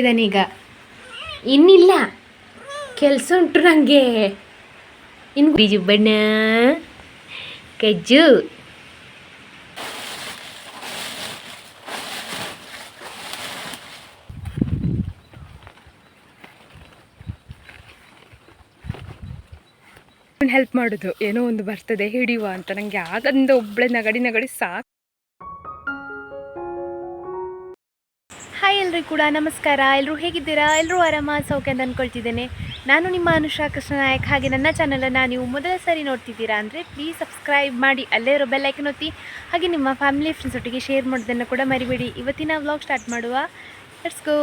ಇದಾನೀಗ ಇನ್ನಿಲ್ಲ. ಕೆಲಸ ಉಂಟು ನನಗೆ ಇನ್ನು ಬೀಜು ಬಣ್ಣ ಕಜ್ಜು. ಹೆಲ್ಪ್ ಮಾಡೋದು. ಏನೋ ಒಂದು ಬರ್ತದೆ, ಹಿಡಿಯುವ ಅಂತ. ನನಗೆ ಆಗಂದ ಒಬ್ಬಳೆ ನಗಡಿ ನಗಡಿ ಸಾಕು. ಎಲ್ರಿಗೂ ಕೂಡ ನಮಸ್ಕಾರ. ಎಲ್ಲರೂ ಹೇಗಿದ್ದೀರಾ? ಎಲ್ಲರೂ ಆರಾಮ? ಸೌಖ್ಯ ಅಂತ ಅಂದ್ಕೊಳ್ತಿದ್ದೇನೆ ನಾನು ನಿಮ್ಮ ಅನುಷಾ ಕೃಷ್ಣ ನಾಯಕ್ ಹಾಗೆ ನನ್ನ ಚಾನಲನ್ನು ನೀವು ಮೊದಲ ಸಾರಿ ನೋಡ್ತಿದ್ದೀರಾ ಅಂದರೆ ಪ್ಲೀಸ್ ಸಬ್ಸ್ಕ್ರೈಬ್ ಮಾಡಿ, ಅಲ್ಲೇ ಇರೋ ಬೆಲ್ಲೈಕನ್ ಒತ್ತಿ, ಹಾಗೆ ನಿಮ್ಮ ಫ್ಯಾಮಿಲಿ ಫ್ರೆಂಡ್ಸ್ ಒಟ್ಟಿಗೆ ಶೇರ್ ಮಾಡೋದನ್ನು ಕೂಡ ಮರಿಬೇಡಿ. ಇವತ್ತಿನ ವ್ಲಾಗ್ ಸ್ಟಾರ್ಟ್ ಮಾಡುವ. ಲೆಟ್ಸ್ ಗೋ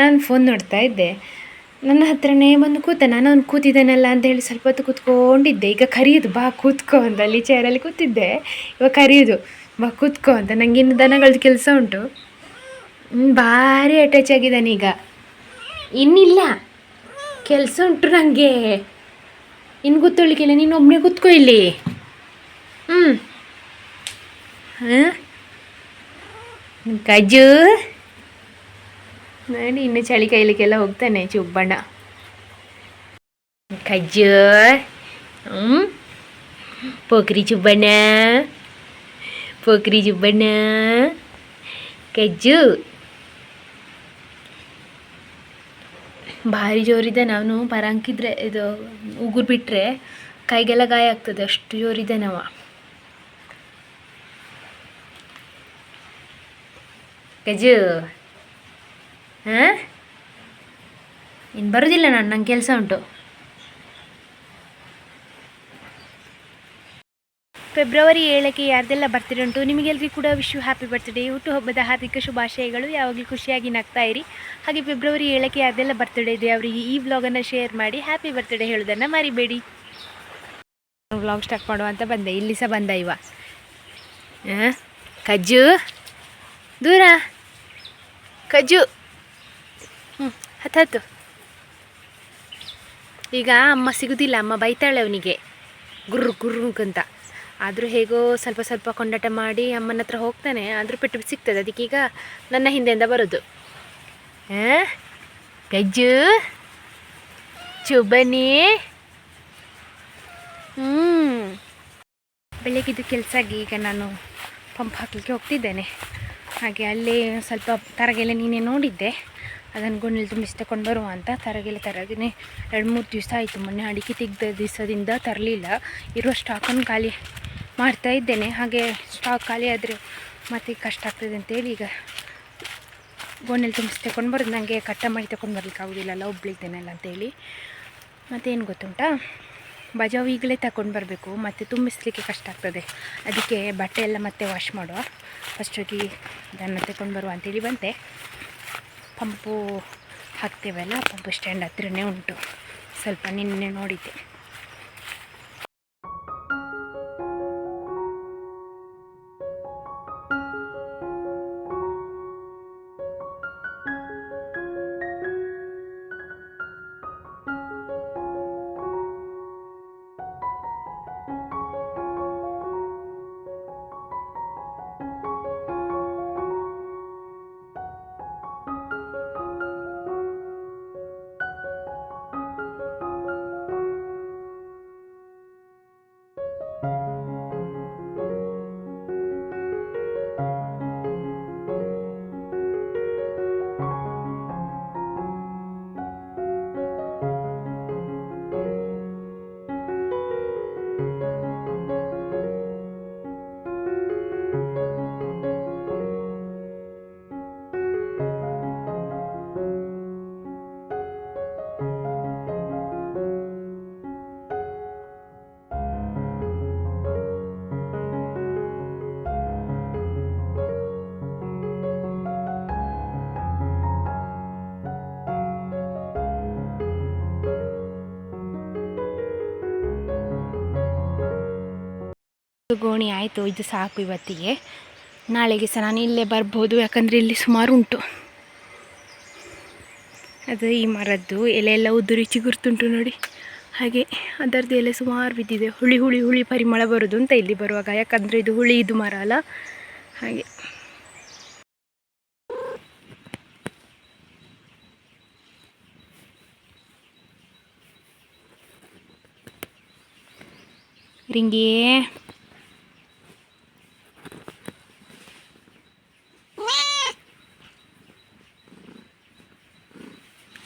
ನಾನು ಫೋನ್ ನೋಡ್ತಾ ಇದ್ದೆ. ನನ್ನ ಹತ್ರನೇ ಬಂದು ಕೂತ, ನಾನು ಅವ್ನು ಕೂತಿದ್ದಾನಲ್ಲ ಅಂತ ಹೇಳಿ ಸ್ವಲ್ಪ ಹೊತ್ತು ಕೂತ್ಕೊಂಡಿದ್ದೆ. ಈಗ ಕರೆಯೋದು, ಬಾ ಕೂತ್ಕೊ ಅಂತ ಚೇರಲ್ಲಿ ಕೂತಿದ್ದೆ. ಇವಾಗ ಕರೆಯೋದು. ಬಾ, ಕೂತ್ಕೋ ಅಂತ. ನನಗೆ ಇನ್ನು ದನಗಳದ್ದು ಕೆಲಸ ಉಂಟು. ಭಾರಿ ಅಟ್ಯಾಚ್ ಆಗಿದ್ದಾನೆ ಈಗ. ಇನ್ನಿಲ್ಲ. ಕೆಲಸ ಉಂಟು ನನಗೆ ಇನ್ನು ಗೊತ್ತೊಳ್ಳಿಕ್ಕಿಲ್ಲ. ನೀನು ಒಬ್ಬನೇ ಕೂತ್ಕೋ ಇಲ್ಲಿ. ಹ್ಞೂ ಹಾಂ? ಕಜ್ಜು? ನೋಡಿ, ಇನ್ನು ಚಳಿ ಕೈಲಿಕ್ಕೆಲ್ಲ ಹೋಗ್ತಾನೆ ಚುಬ್ಬಣ್ಣ. ಕಜ್ಜು? ಹ್ಞೂ ಪೋಕ್ರಿ ಚುಬ್ಬಣ್ಣ. ಪೋಖ್ರಿ ಜುಬ್ಬಣ್ಣ ಕಜ್ಜು ಭಾರಿ ಜೋರಿದೆ ನಾನು, ಪರಂಕಿದ್ರೆ ಇದು ಉಗುರು ಬಿಟ್ಟರೆ ಕೈಗೆಲ್ಲ ಗಾಯ ಆಗ್ತದೆ, ಅಷ್ಟು ಜೋರಿದೆ ನಾವು. ಕಜ್ಜು ಹಾಂ? ಇನ್ನು ಬರೋದಿಲ್ಲ ನಾನು, ನಂಗೆ ಕೆಲಸ ಉಂಟು. ಫೆಬ್ರವರಿ ಏಳಕ್ಕೆ ಯಾರ್ದೆಲ್ಲ ಬರ್ತ್ಡೇ ಉಂಟು ನಿಮಗೆಲ್ಲರಿಗೂ ಕೂಡ ವಿಶ್ ಹ್ಯಾಪಿ ಬರ್ತ್ಡೇ ಹುಟ್ಟುಹಬ್ಬದ ಹಾರ್ದಿಕ ಶುಭಾಶಯಗಳು. ಯಾವಾಗಲೂ ಖುಷಿಯಾಗಿ ನಗ್ತಾ ಇರಿ. ಹಾಗೆ ಫೆಬ್ರವರಿ ಏಳಕ್ಕೆ ಯಾರ್ದೆಲ್ಲ ಬರ್ತ್ಡೇ ಇದೆ ಅವರಿಗೆ ಈ ವ್ಲಾಗನ್ನು ಶೇರ್ ಮಾಡಿ ಹ್ಯಾಪಿ ಬರ್ತ್ಡೇ ಹೇಳೋದನ್ನು ಮರಿಬೇಡಿ. ವ್ಲಾಗ್ ಸ್ಟಾರ್ಟ್ ಮಾಡುವ ಅಂತ ಬಂದೆ. ಇಲ್ಲಿ ಸಹ ಬಂದ ಇವ? ಕಜ್ಜು? ದೂರ? ಕಜ್ಜು? ಹ್ಞೂ ಹತ್ತು. ಈಗ ಅಮ್ಮ ಸಿಗುದಿಲ್ಲ. ಅಮ್ಮ ಬೈತಾಳೆ ಅವನಿಗೆ. ಗುರ್ರು ಗುರ್ರು ಅಂತ ಆದರೂ ಹೇಗೋ ಸ್ವಲ್ಪ ಸ್ವಲ್ಪ ಕೊಂಡಾಟ ಮಾಡಿ ಅಮ್ಮನ ಹತ್ರ ಹೋಗ್ತಾನೆ. ಆದರೂ ಪೆಟ್ಟು ಸಿಗ್ತದೆ. ಅದಕ್ಕೀಗ ನನ್ನ ಹಿಂದೆಯಿಂದ ಬರೋದು. ಹಾಂ ಗಜ್ಜು? ಚುಬನಿ ಹ್ಞೂ ಬೆಳಗಿದ್ದು ಕೆಲಸ ಆಗಿ ಈಗ ನಾನು ಪಂಪ್ ಹಾಕಲಿಕ್ಕೆ ಹೋಗ್ತಿದ್ದೇನೆ. ಹಾಗೆ ಅಲ್ಲಿ ಸ್ವಲ್ಪ ತರಗೆಲೆ ನೀನೇ ನೋಡಿದ್ದೆ. ಅದನ್ನು ಗುಂಡಲ್ಲಿ ತುಂಬಿಸಿ ತಗೊಂಡು ಬರುವ ಅಂತ ತರಗೆಲೆ ತರಗೇನೆ ಎರಡು ಮೂರು ದಿವಸ ಆಯಿತು ಮೊನ್ನೆ ಅಡಿಕೆ ತೆಗೆದ ದಿವಸದಿಂದ ತರಲಿಲ್ಲ. ಇರುವ ಸ್ಟಾಕನ್ನು ಖಾಲಿ ಮಾಡ್ತಾ ಇದ್ದೇನೆ. ಹಾಗೆ ಸ್ಟಾಕ್ ಖಾಲಿ ಆದರೆ ಮತ್ತೆ ಕಷ್ಟ ಆಗ್ತದೆ ಅಂತೇಳಿ ಈಗ ಗೋಣೆಲ್ಲಿ ತುಂಬಿಸಿ ತಗೊಂಡು ಬರೋದು. ನನಗೆ ಕಟ್ಟ ಮಾಡಿ ತಗೊಂಡು ಬರ್ಲಿಕ್ಕೆ ಆಗೋದಿಲ್ಲಲ್ಲ ಒಬ್ಳಿದ್ದೇನಲ್ಲ ಅಂತೇಳಿ. ಮತ್ತೇನು ಗೊತ್ತುಂಟಾ? ಬಜಾವ್ ಈಗಲೇ ತಗೊಂಡು ಬರಬೇಕು. ಮತ್ತು ತುಂಬಿಸ್ಲಿಕ್ಕೆ ಕಷ್ಟ ಆಗ್ತದೆ. ಅದಕ್ಕೆ ಬಟ್ಟೆ ಎಲ್ಲ ಮತ್ತೆ ವಾಶ್ ಮಾಡುವ. ಫಸ್ಟ್ ಹೋಗಿ ಅದನ್ನು ತಗೊಂಡು ಬರುವ ಅಂತೇಳಿ ಬಂತೆ ಪಂಪು ಹಾಕ್ತೇವಲ್ಲ, ಪಂಪು ಸ್ಟ್ಯಾಂಡ್ ಹತ್ತಿರನೇ ಉಂಟು. ಸ್ವಲ್ಪ ನಿನ್ನೆ ನೋಡಿದ್ದೆ. ಗೋಣಿ ಆಯಿತು, ಇದು ಸಾಕು ಇವತ್ತಿಗೆ. ನಾಳೆಗೆ ಸಹ ನಾನು ಇಲ್ಲೇ ಬರ್ಬೋದು, ಯಾಕಂದರೆ ಇಲ್ಲಿ ಸುಮಾರು ಉಂಟು. ಅದು ಈ ಮರದ್ದು ಎಲೆ ಎಲ್ಲ ಉದುರಿ ಚಿಗುರ್ತುಂಟು ನೋಡಿ. ಹಾಗೆ ಅದರದ್ದು ಎಲೆ ಸುಮಾರು ಬಿದ್ದಿದೆ. ಹುಳಿ ಹುಳಿ ಹುಳಿ ಪರಿಮಳ ಬರೋದು ಅಂತ ಇಲ್ಲಿ ಬರುವಾಗ, ಯಾಕಂದರೆ ಇದು ಹುಳಿ, ಇದು ಮರ ಅಲ್ಲ. ಹಾಗೆ. ರಿಂಗೇ.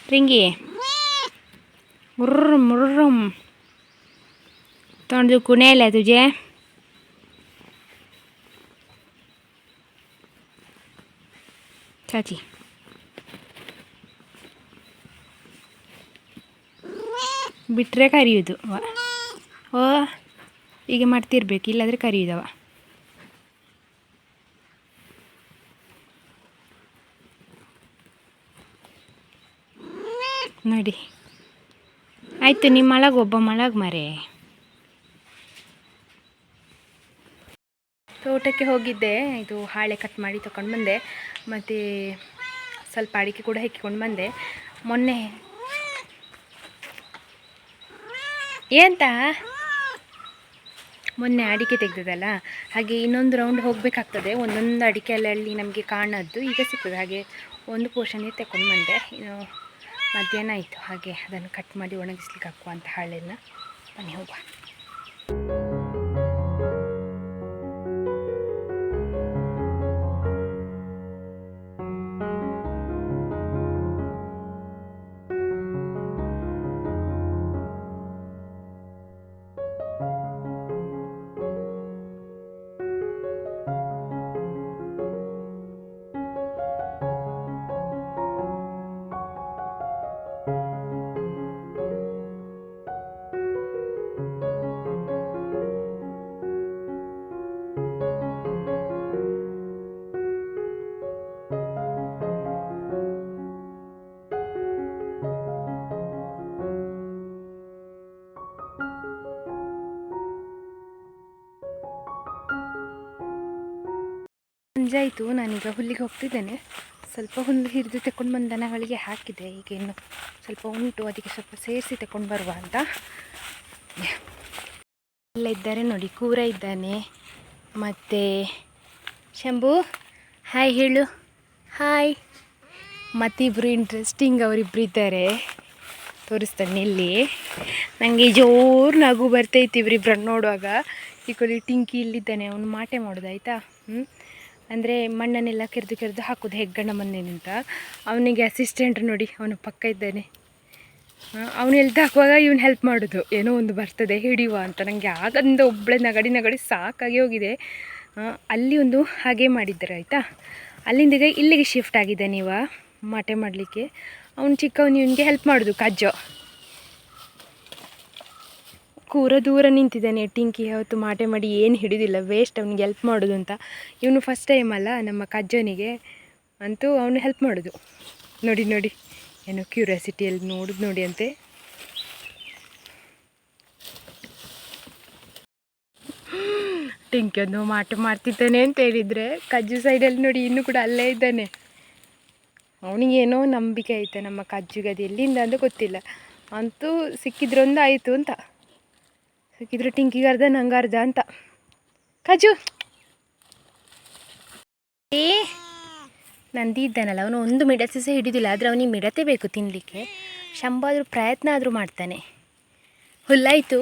ರಿಂಗಿ मुर्रम मुर्रम तोंड दुखून यायला तुझे ಚಾಚಿ ಬಿಟ್ಟರೆ ಕರಿಯೋದು ಅವ ಓ ಈಗ ಮಾಡ್ತಿರ್ಬೇಕು ಇಲ್ಲಾಂದರೆ ಕರಿಯೋದವ ನೋಡಿ. ಆಯಿತು, ನಿಮ್ಮ ಮಳಗ, ಒಬ್ಬ ಮಳಗ ಮರೆ. ತೋಟಕ್ಕೆ ಹೋಗಿದ್ದೆ. ಇದು ಹಾಳೆ ಕಟ್ ಮಾಡಿ ತಗೊಂಡು ಬಂದೆ. ಮತ್ತು ಸ್ವಲ್ಪ ಅಡಿಕೆ ಕೂಡ ಹೆಕ್ಕಿಕೊಂಡು ಬಂದೆ. ಮೊನ್ನೆ. ಎಂತ ಮೊನ್ನೆ ಅಡಿಕೆ ತೆಗ್ದದಲ್ಲ ಹಾಗೆ ಇನ್ನೊಂದು ರೌಂಡ್ ಹೋಗಬೇಕಾಗ್ತದೆ. ಒಂದೊಂದು ಅಡಿಕೆ ನಮಗೆ ಕಾಣದ್ದು ಈಗ ಸಿಗ್ತದೆ. ಹಾಗೆ ಒಂದು ಪೋರ್ಷನ್ ತಗೊಂಡು ಬಂದೆ. ಮಧ್ಯಾಹ್ನ ಆಯಿತು. ಹಾಗೆ ಅದನ್ನು ಕಟ್ ಮಾಡಿ ಒಣಗಿಸ್ಲಿಕ್ಕೆ ಹಾಕುವಂಥ ಹಾಳೆಲ್ಲ ಬನ್ನಿ ಹೋಗುವ. ಸಂಜೆ ಆಯಿತು ನಾನೀಗ ಹುಲ್ಲಿಗೆ ಹೋಗ್ತಿದ್ದೇನೆ. ಸ್ವಲ್ಪ ಹುಲ್ಲು ಹಿಡಿದು ತಗೊಂಡು ಬಂದು ದನಗಳಿಗೆ ಹಾಕಿದೆ. ಈಗೇನು ಇನ್ನು ಸ್ವಲ್ಪ ಉಂಟು ಅದಕ್ಕೆ ಸ್ವಲ್ಪ ಸೇರಿಸಿ ತಗೊಂಡು ಬರುವ ಅಂತ. ಎಲ್ಲ ಇದ್ದಾರೆ ನೋಡಿ ಕೂರ ಇದ್ದಾನೆ. ಮತ್ತು ಶಂಭು ಹಾಯ್ ಹೇಳು. ಹಾಯ್. ಮತ್ತಿಬ್ಬರು ಇಂಟ್ರೆಸ್ಟಿಂಗ್ ಅವರಿಬ್ಬರು ಇದ್ದಾರೆ. ತೋರಿಸ್ತಾನೆ ಇಲ್ಲಿ ನನಗೆ ಜೋರು ನಗು ಬರ್ತೈತಿ ಇವರಿಬ್ಬರನ್ನು ನೋಡುವಾಗ. ಈ ಕೊಲಿ ಟಿಂಕಿ ಇಲ್ಲಿದ್ದಾನೆ ಅವನು ಮಾಟೆ ಮಾಡೋದು ಆಯಿತಾ? ಹ್ಞೂ ಅಂದರೆ ಮಣ್ಣನ್ನೆಲ್ಲ ಕೆರೆದು ಕೆರೆದು ಹಾಕೋದು ಹೆಗ್ಗಣ್ಣ ಮನೆಯಿಂದ ಅವನಿಗೆ ಅಸಿಸ್ಟೆಂಟ್ ನೋಡಿ, ಅವನು ಪಕ್ಕ ಇದ್ದಾನೆ. ಅವನು ಎಲ್ದು ಹಾಕುವಾಗ ಇವನು ಹೆಲ್ಪ್ ಮಾಡೋದು. ಏನೋ ಒಂದು ಬರ್ತದೆ, ಹಿಡಿಯುವ ಅಂತ. ನನಗೆ ಆಗಂದ ಒಬ್ಬಳೆ ನಗಡಿ ನಗಡಿ ಸಾಕಾಗಿ ಹೋಗಿದೆ. ಅಲ್ಲಿ ಒಂದು ಹಾಗೆ ಮಾಡಿದ್ದಾರೆ, ಆಯಿತಾ? ಅಲ್ಲಿಂದ ಇಲ್ಲಿಗೆ ಶಿಫ್ಟ್ ಆಗಿದ್ದಾನೆ ಇವ ಮಾಟೆ ಮಾಡಲಿಕ್ಕೆ. ಅವನು ಚಿಕ್ಕವನು ಇವನಿಗೆ ಹೆಲ್ಪ್ ಮಾಡೋದು, ಕಜ್ಜೋ. ಕೂರ ದೂರ ನಿಂತಿದ್ದಾನೆ ಟಿಂಕಿ. ಯಾವತ್ತು ಮಾಟೆ ಮಾಡಿ ಏನು ಹಿಡಿದಿಲ್ಲ ವೇಸ್ಟ್ ಅವ್ನಿಗೆ ಹೆಲ್ಪ್ ಮಾಡೋದು ಅಂತ. ಇವನು ಫಸ್ಟ್ ಟೈಮ್ ಅಲ್ಲ, ನಮ್ಮ ಕಜ್ಜನಿಗೆ. ಅಂತೂ ಅವನು ಹೆಲ್ಪ್ ಮಾಡೋದು. ನೋಡಿ ನೋಡಿ. ಏನೋ ಕ್ಯೂರಿಯಾಸಿಟಿಯಲ್ಲಿ ನೋಡುದು ನೋಡಿ ಅಂತೆ. ಟಿಂಕಿ ಒಂದು ಮಾಟ ಮಾಡ್ತಿದ್ದಾನೆ ಅಂತ ಹೇಳಿದರೆ, ಕಜ್ಜು ಸೈಡಲ್ಲಿ ನೋಡಿ ಇನ್ನೂ ಕೂಡ ಅಲ್ಲೇ ಇದ್ದಾನೆ. ಅವನಿಗೇನೋ ನಂಬಿಕೆ ಐತೆ ನಮ್ಮ ಕಜ್ಜುಗೆ, ಅದು ಎಲ್ಲಿಂದ ಅಂತ ಗೊತ್ತಿಲ್ಲ. ಅಂತೂ ಸಿಕ್ಕಿದ್ರೊಂದು ಆಯಿತು ಅಂತ. ಸಿಕ್ಕಿದ್ರೆ ಟಿಂಕಿಗೆ ಅರ್ಧ ಅಂತ. ಕಾಜು. ಏ, ನಂದಿ ಇದ್ದಾನಲ್ಲ, ಅವನು ಒಂದು ಮಿಡತೆ ಸಹ ಹಿಡಿದಿಲ್ಲ, ಆದರೆ ಅವನಿಗೆ ಮಿಡತೆ ಬೇಕು ತಿನ್ನಲಿಕ್ಕೆ ಶಂಭ ಆದರೂ ಪ್ರಯತ್ನ ಆದರೂ ಮಾಡ್ತಾನೆ. ಹುಲ್ಲಾಯಿತು.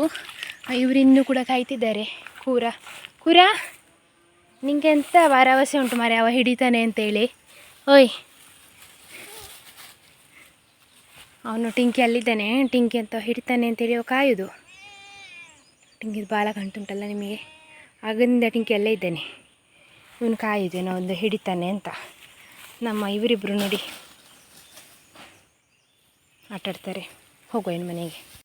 ಇವರು ಇನ್ನೂ ಕೂಡ ಕಾಯ್ತಿದ್ದಾರೆ. ಕೂರ. ಕೂರ, ನಿಂಗೆ ಎಂತ ಭರವಸೆ ಉಂಟು ಮಾರೆ ಅವ ಹಿಡಿತಾನೆ ಅಂತೇಳಿ ಓಯ್. ಅವನು ಟಿಂಕಿ ಅಲ್ಲಿದ್ದಾನೆ, ಟಿಂಕಿ ಅಂತ ಹಿಡಿತಾನೆ ಅಂತೇಳಿ ಅವ ಕಾಯೋದು. ಟಿಂಕಿದು ಬಾಲ ಕಂಟುಂಟಲ್ಲ ನಿಮಗೆ? ಆಗಿಂದ ಟಿಂಕಿ ಎಲ್ಲ ಇದ್ದೇನೆ. ಇವನು ನಾವು ಒಂದು ಹಿಡಿತಾನೆ ಅಂತ. ನಮ್ಮ ಇವರಿಬ್ಬರು ನೋಡಿ ಆಟಾಡ್ತಾರೆ. ಹೋಗುವ ಏನು ಮನೆಗೆ.